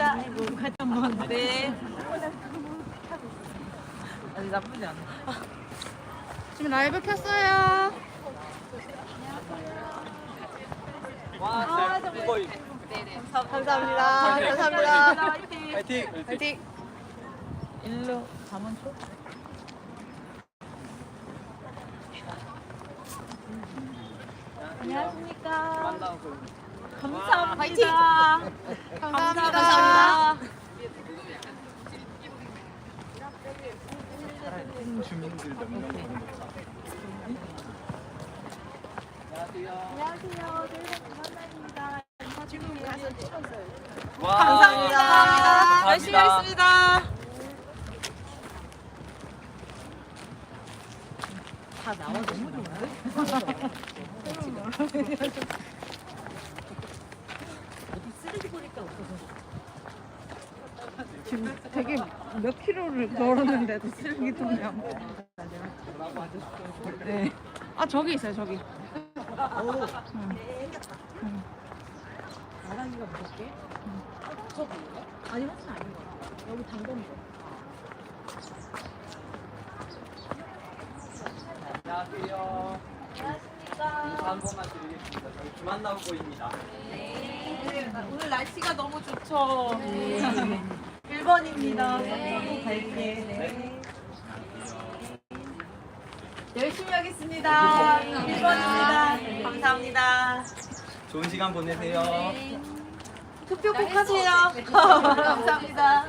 감사합니다. 네. 아니 나쁘지 않아. 지금 라이브 켰어요. 와, 쌤, 거의 감사합니다. 감사합니다. 파이팅! 파이팅. 일로 잠원초? 안녕하십니까. 만나고 감사합니다. 감사합니다. 주민들 몇명 안녕하세요. 와, 감사합니다. 열심히 하겠습니다. 다 나와 너무 좋은데? 어디 쓰레기 보니까 없어서. 지금 되게 몇 킬로를 걸었는데도 쓰레기 통이 안 보여. 네. 아 저기 있어요 저기. 나랑이가 무섭게? 저기 아니 훨씬 아닌 것 같아. 여기 당근 거. 안녕하세요. 인사 한 번만 드리겠습니다. 저희 김한나 후보입니다. 오늘 날씨가 너무 좋죠. 1번입니다. 네. 갈게. 열심히 하겠습니다. 1번입니다. 감사합니다. 좋은 시간 보내세요. 투표 꼭 하세요. 감사합니다.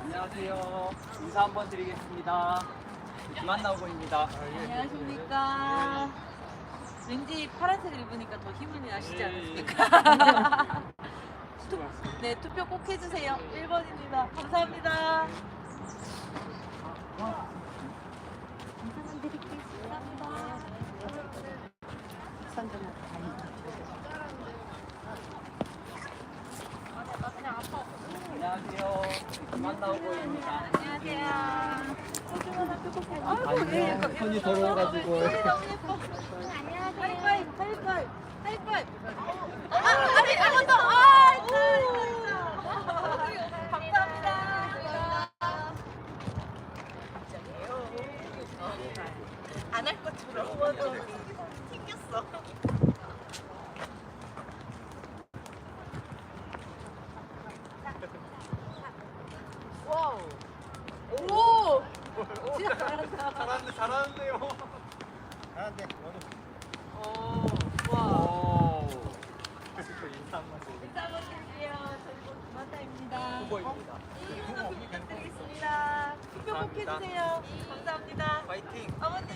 안녕하세요. 인사 한번 드리겠습니다. 김한나 후보입니다. 안녕하십니까. 왠지 파란색을 입으니까 더 힘이 나시지 예. 않으십니까? 투, 네, 투표 꼭 해주세요. 1번입니다. 감사합니다. 안녕하세요. 김한나 후보입니다. 안녕하세요. 소중한 학교 꼭 해주세요. 안녕. 손이 더러워가지고. 너무 예뻐. 하이파이브, 하이파이브, 하이파이브. 아, 아니, 한번 더. 아, 감사합니다. 안 할 것처럼. 튕겼어. 와우. 오! 진짜 잘한다. 잘하는데, 잘하는데요. 오, 와. 오. 인사 한 번 드리겠습니다. 인사 한번 드릴게요. 저희 김한타입니다. 후보입니다. 이윤 앞에 부탁드리겠습니다. 꼭 감사합니다. 해주세요. 감사합니다. 파이팅! 아버님,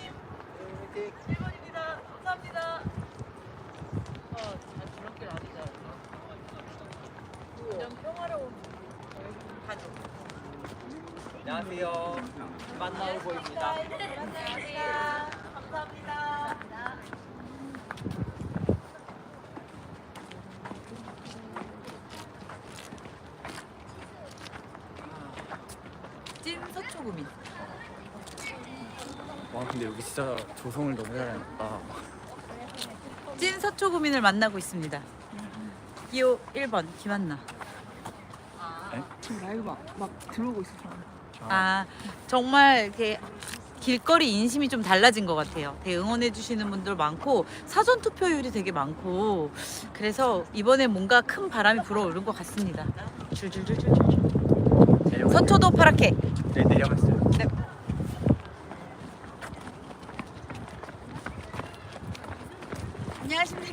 파이팅! 1번입니다. 감사합니다. 어, 잘 저렇게 아니다. 그냥 평화로운 가족. 안녕하세요. 김한나 후보입니다. 안녕하세요. 감사합니다. 찐 서초구미. 와 근데 여기 진짜 조성을 너무 잘해놨다. 찐 서초구민을 만나고 있습니다. 기호 1번 김한나. 지금 라이브 막, 막 들어오고 있어 저는. 아 정말 이렇게 길거리 인심이 좀 달라진 것 같아요. 되게 응원해 주시는 분들 많고 사전 투표율이 되게 많고 그래서 이번에 뭔가 큰 바람이 불어오른 것 같습니다. 줄줄줄줄줄. 서초도 파랗게. 네 내려갔어요.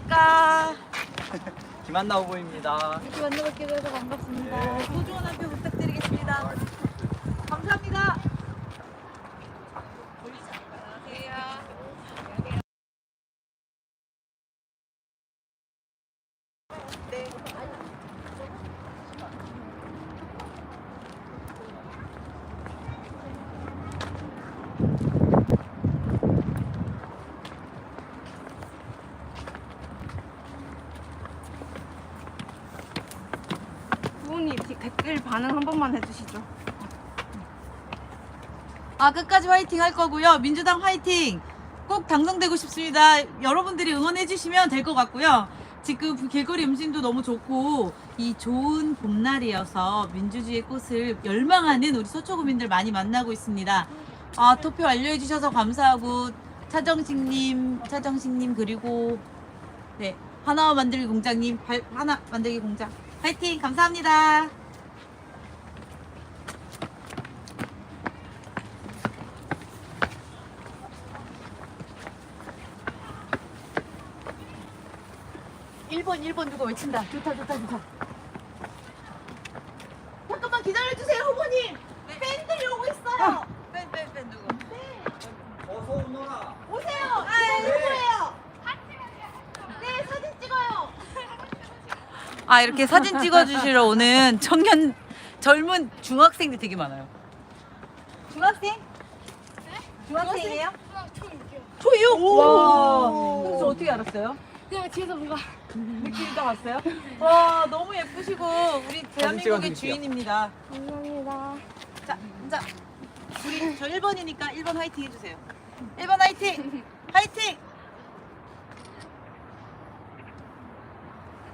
안녕하십니까. 김한나 후보입니다. 이렇게 만나뵙게 돼서 반갑습니다. 네. 소중한 한표 부탁드리겠습니다. 감사합니다. 부모님 댓글 반응 한 번만 해주시죠. 아 끝까지 화이팅 할 거고요. 민주당 화이팅. 꼭 당선되고 싶습니다. 여러분들이 응원해 주시면 될 것 같고요. 지금 길거리 음식도 너무 좋고 이 좋은 봄날이어서 민주주의 꽃을 열망하는 우리 서초구민들 많이 만나고 있습니다. 아 투표 완료해 주셔서 감사하고 차정식님, 차정식님 그리고 네 하나와 만들기 공장님, 발- 하나 만들기 공장 파이팅 감사합니다. 일번일번 누가 외친다. 좋다, 좋다, 좋다. 잠깐만 기다려주세요, 후보님. 팬들이 오고 있어요. 팬, 팬, 팬 누구? 어서 오너라. 오세요. 아, 누구예요? 네, 사진 찍어요. 아, 이렇게 사진 찍어주시러 오는 청년, 젊은 중학생들 되게 많아요. 중학생? 중학생이에요? 초육? 와. 그래서 어떻게 알았어요? 그냥 뒤에서 뭔가 느낌이 딱 왔어요? 와, 너무 예쁘시고, 우리 대한민국의 찍어드릴게요. 주인입니다. 감사합니다. 자, 자, 우리 저 1번이니까 1번 화이팅 해주세요. 1번 화이팅! 화이팅!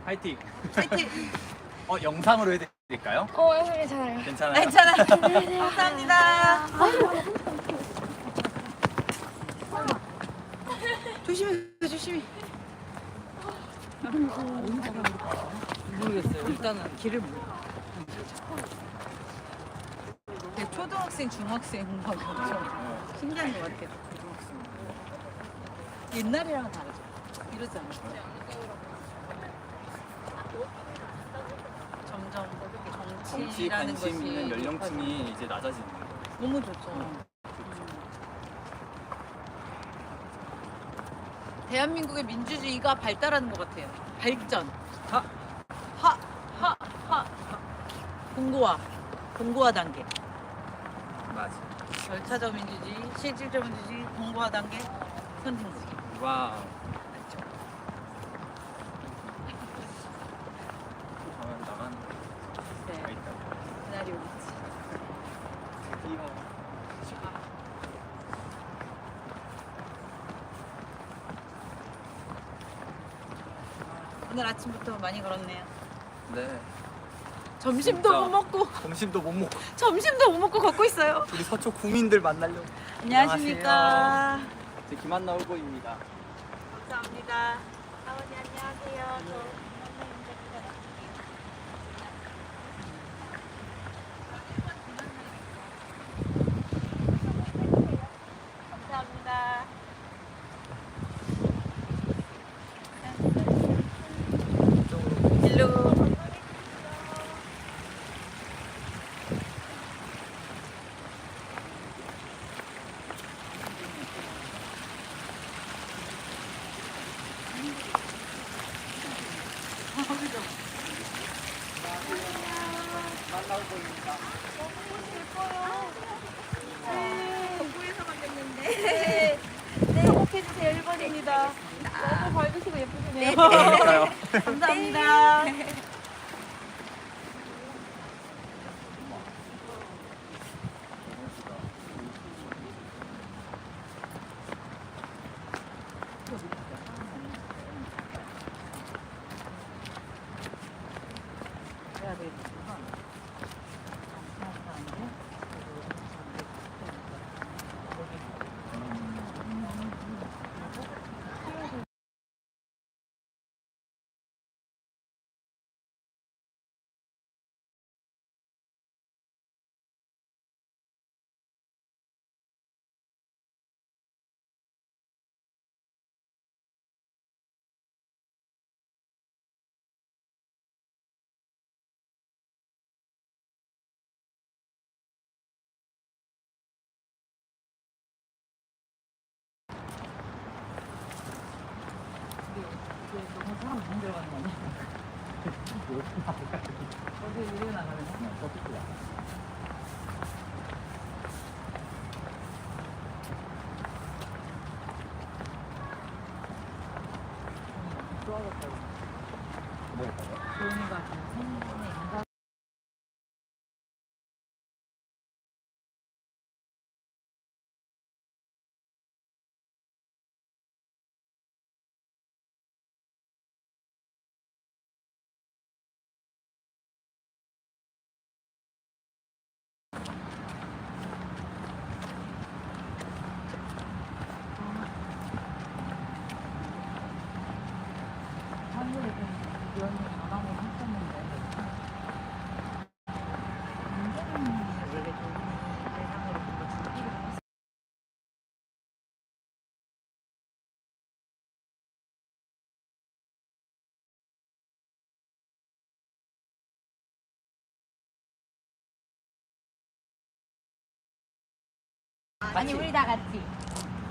파이팅. 화이팅! 어 영상으로 해드릴까요? 어, 네, 괜찮아요. 괜찮아요. 괜찮아. 감사합니다. 조심히, 조심히. 모르겠어요. 일단은 길을 모르겠어요. 되게 초등학생, 중학생 막 엄청 신기한 것 같아요. 옛날이랑 다르죠. 이러지 않아요. 점점 정치 정치라는 관심 있는 연령층이 이제 낮아지는 거예요. 너무 좋죠. 대한민국의 민주주의가 발달하는 것 같아요. 발전. 하. 하, 하, 하, 하. 공고화. 공고화 단계. 맞아. 절차적 민주주의, 실질적 민주주의, 공고화 단계, 선진국. 와우. 저는 나만 가 네. 있다. 시나리오 있지. 드디어 오늘 아침부터 많이 걸었네요. 네. 점심도 진짜. 못 먹고, 점심도 못 먹고 점심도 못 먹고 걷고 있어요. 우리 서초 구민들 만나려고. 안녕하십니까. 제 김한나 후보입니다. 감사합니다. 아버지 안녕하세요. 저 감사합니다. 일로. 네. 네, 해주세요. 1번입니다. 너무 밝으시고 예쁘시네요. 그러니까요. 감사합니다. 해야 되겠구나. 너무 사람 너무 들어가는 거 아니야? 어디 이리로 나가면? 좋아졌다고. 조용히가 생존의 인간. 아니 우리 다 같이.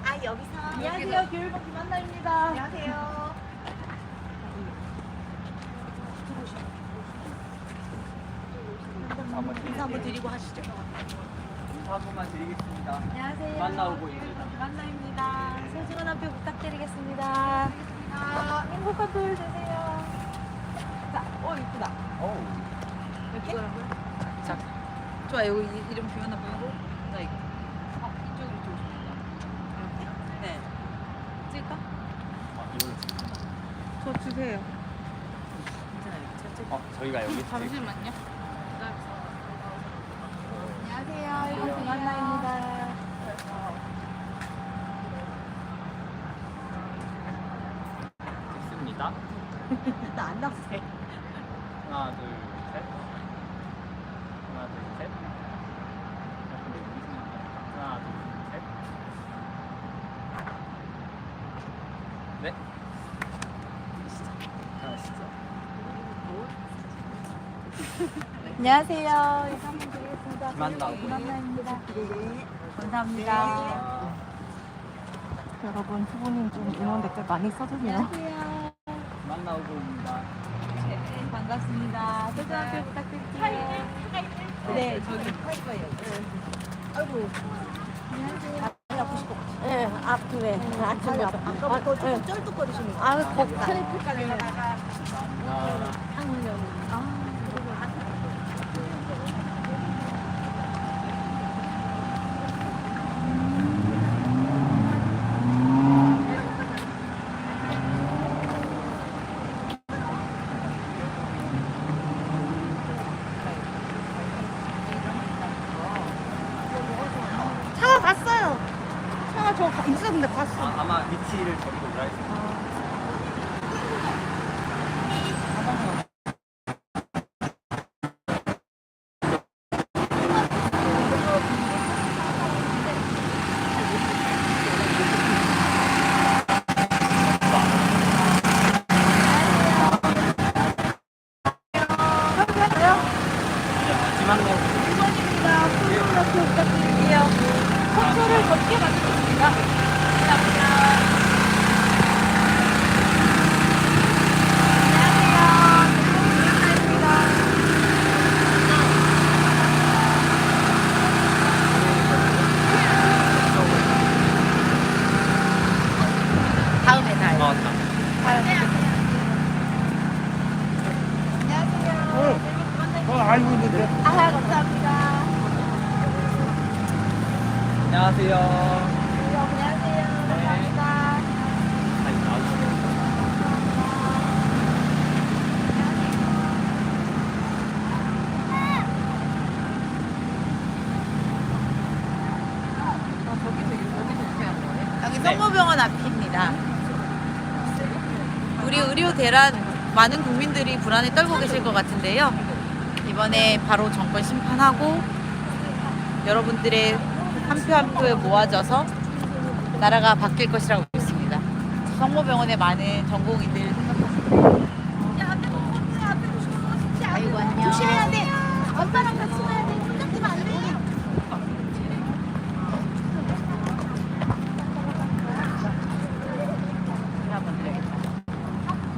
아 여기서. 안녕하세요 교육원 김한나입니다. 안녕하세요. 한번 인사 한번 드리고 하시죠. 인사 한 번만 드리겠습니다. 안녕하세요. 만나오고 있습니다. 김한나입니다. 소중한 한표 부탁드리겠습니다. 아, 행복한 토요일 되세요. 자, 어 이쁘다. 어우. 이렇게? 자, 좋아. 여기 이- 이름 비워놔 보이고. 나 이거. 어, 이쪽으로 이쪽으로. 이렇게. 네. 찍을까? 저 주세요. 어, 저희가 여기 잠시만요. 안녕하세요. 일본 김한나입니다. 찍습니다. 나안 돼. 하나, 둘, 셋. 하나, 둘, 셋. 하나, 둘, 셋. 네. 가시죠. 안녕하세요. 인사 한번 드리겠습니다. 만나고. 김한나입니다. 감사합니다. 아, 여러분 후보님 좀 응원 댓글 많이 써주세요. 안녕하세요. 만나오고입니다. 네, 반갑습니다. 소중한 표 부탁드릴게요. 네, 저기 팔 거예요. 예, 아프네. 아침에 아파. 아까부터 좀 쩔뚝거리시는 거. 아, 트래픽까지 가다가 아, 차가 갔어요. 차가 저 가- 있었는데 갔어. 아, 아마 위치를 저기로 했습니다. 마지막 날 컨트롤 적게 만들었습니다. 다음에 다. 고마웠다. 아, 감사합니다. 안녕하세요. 안녕하세요. 감사합니다. 아니, 나오시네. 여기 앞입니다. 우리 의료 대란 많은 국민들이 불안에 떨고 계실 것 같은데요. 이번에 바로 정권 심판하고 여러분들의 한 표 한 표에 모아져서 나라가 바뀔 것이라고 믿습니다. 성모병원에 많은 전공의들 생각하시고 아이고 안녕. 조심해야 돼. 엄마랑 같이 가야 돼. 혼자 뛰면 안 돼. 한번 드려야겠다.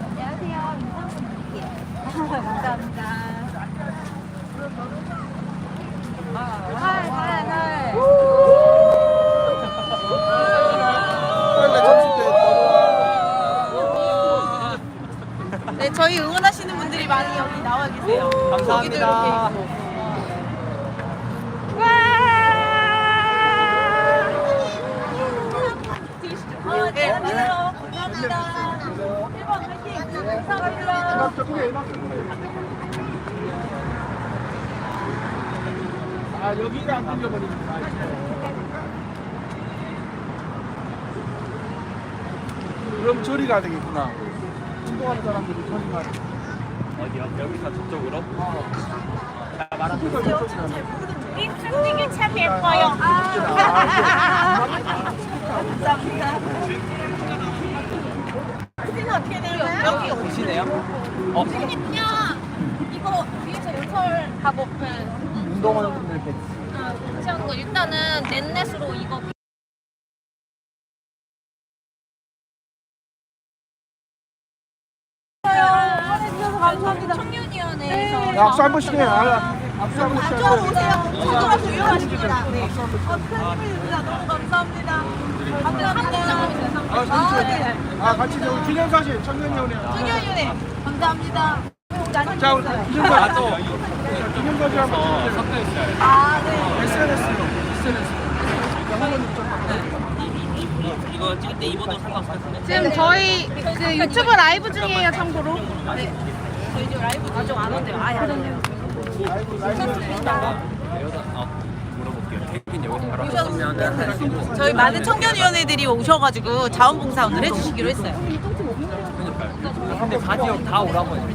안녕하세요. 인사 한번 드릴게요. 감사합니다. 잘, 잘, 잘. 네, 저희 응원하시는 분들이 많이 여기 나와 계세요. 감사합니다. 여기도 이렇게 있고. 어, 네, 안녕하세요. 감사합니다. 1번 화이팅! 감사합니다. 아 여기를 안 뚫려버립니다. 그럼 저리 가야 되겠구나. 운동하는 사람들이 저리 가야 돼. 어디요? 여기서 저쪽으로? 자, 말아. 이게 참 예뻐요. 여기 오시네요? 어, 이거 위에서 연설하고 운동하는 분들 배치. 같이 하는 거 일단은 넷넷으로 이거 감사합니다. 청년위원회에서 야, 악수 한 번씩 해. 아, 악수 한 번씩 해. 오세요. 안쪽으로 유용하십니다. 네. 어, 편집해주셔서 너무 감사합니다. 아, 사진 아, 같이 저기 기념사진 청년위원회. 청년위원회 감사합니다. 자, 우리 기념사진. 기념사진 한번 찍어주세요. 아, 네. SNS로. SNS. 이거 찍을 때 입어도 상관없을 것 같은데? 지금 저희 그 유튜브 라이브 중이에요, 참고로. 저 희 지금 라이브 아직 안 온대요. 아예 안 온대요. 저희 많은 청년위원회들이 오셔가지고 자원봉사 오늘 해주시기로 했어요. 근데 다 오라고 해요.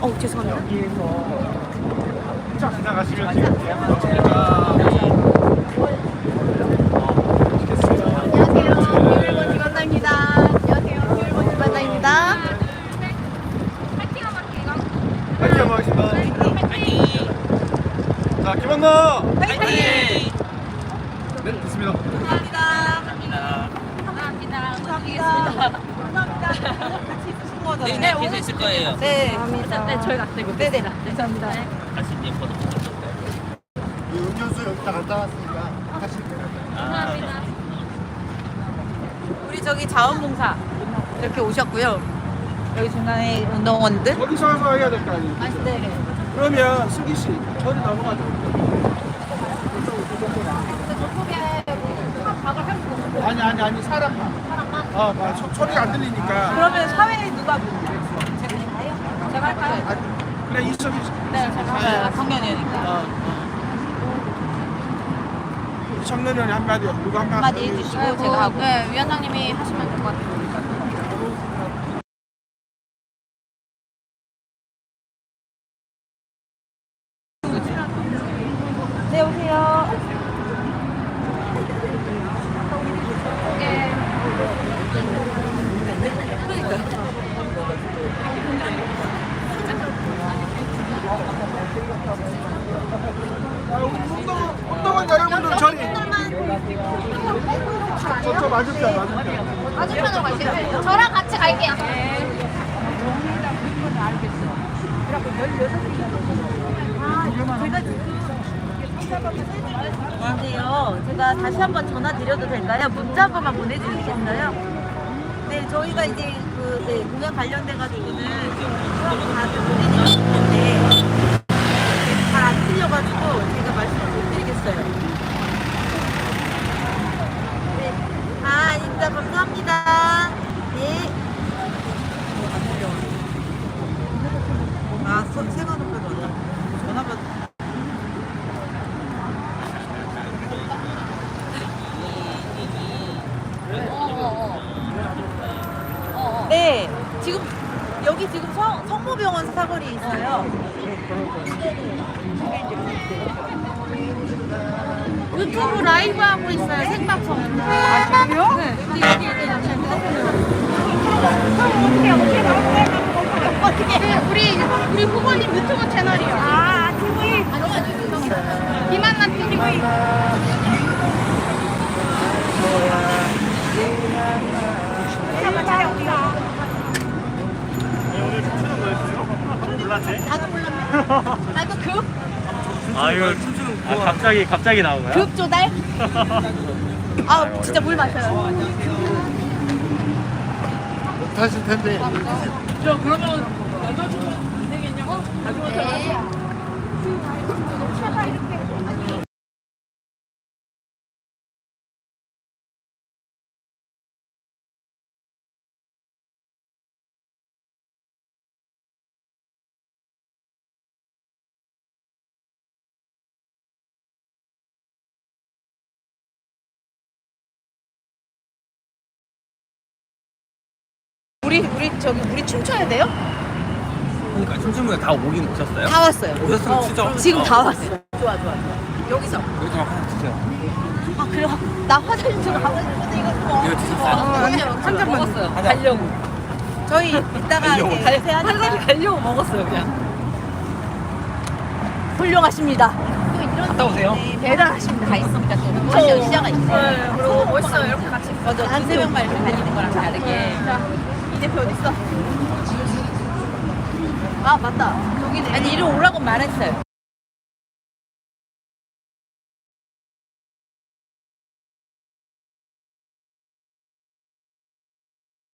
어 죄송합니다. 자, 지나가시면 유일본 직원나입니다. 안녕하세요. 유일본 직원나입니다. 파이팅 한번 하겠습니다. 자, 김한나. 파이팅! 네, 됐습니다. 감사합니다. 감사합니다. 감사합니다. 같이 있으신 거잖아요. 네, 계속 있을 거예요. 네. 네, 저희 갔다 고 네네. 감사합니다. 다시 이제 포토 이 음료수 여기 다 갖다 놨으니까 돼요. 감사합니다. 우리 저기 자원봉사 이렇게 오셨고요. 여기 중간에 운동원들. 거기서 해야 될 거 아니에요? 아, 네. 그러면 승기 씨, 저리 넘어가죠. 아니 아니 아니 사람만. 아, 봐. 소, 소리가 안 들리니까. 그러면 사회에 누가 제가 제가 할까요? 아, 그래 이석이. 네, 제가 할까요? 청년이니까. 어, 어. 청년연이 한마디 누구 한마디 한마디 해주시고 제가 하고. 네, 위원장님이 하시면 될 것 같아요. 네, 오세요. 아, 우리 운동 운동원 여러분들 저리. 저저 맞을게요 맞을게요. 맞은편으로 갈게요. 저랑 같이 갈게요. 안녕하세요. 제가 다시 한번 전화 드려도 될까요? 문자 한 번만 보내주시겠어요? 네, 저희가 이제 그 네, 공연 관련돼 가지고는 수업을 다 보내드렸는데 잘 안 틀려가지고 제가 말씀을 못 드리겠어요. 네. 아, 아닙니다. 감사합니다. 네. 아, 서- 세관 오빠도 왔다. 전화 받. 네, 지금 여기 지금 성, 성모병원 사거리에 있어요. 유튜브 라이브 하고 있어요, 생방송. 아, 지금요? 네. 어떻게 우리 우리 후보님 유튜브 채널이요. 아, TV. 김한나 TV. 나도 급, 아, 이거 아, 갑자기 갑자기 나온 거야? 급 조달. 아, 진짜 물 마셔요. 못하실 텐데. 우리 우리 저기 우리 춤춰야 돼요? 그러니까 춤추면 다 오긴 오셨어요? 다 왔어요. 오셨으면 어, 추죠. 지금 다 어. 왔어요. 좋아 좋아 좋아. 여기서. 여기서 막 하나 주세요. 아 그래 나 화장실 좀 가고 싶은데 이거 좀 이거 드셨어요? 어, 아, 한잔 먹었어요. 한 잔. 가려고. 저희 이따가 이제 갈 화장실 가려고 먹었어요, 그냥. 훌륭하십니다. 갔다 오세요. 네, 대단하십니다. 다 있으니까 또 시야가 있네. 그리고 멋있어요. 이렇게 같이. 맞아. 한 새벽 말고 다니는 거랑 다르게. 네. 대표 어딨어? 아 맞다. 저기네. 아니 이리 오라고 말했어요.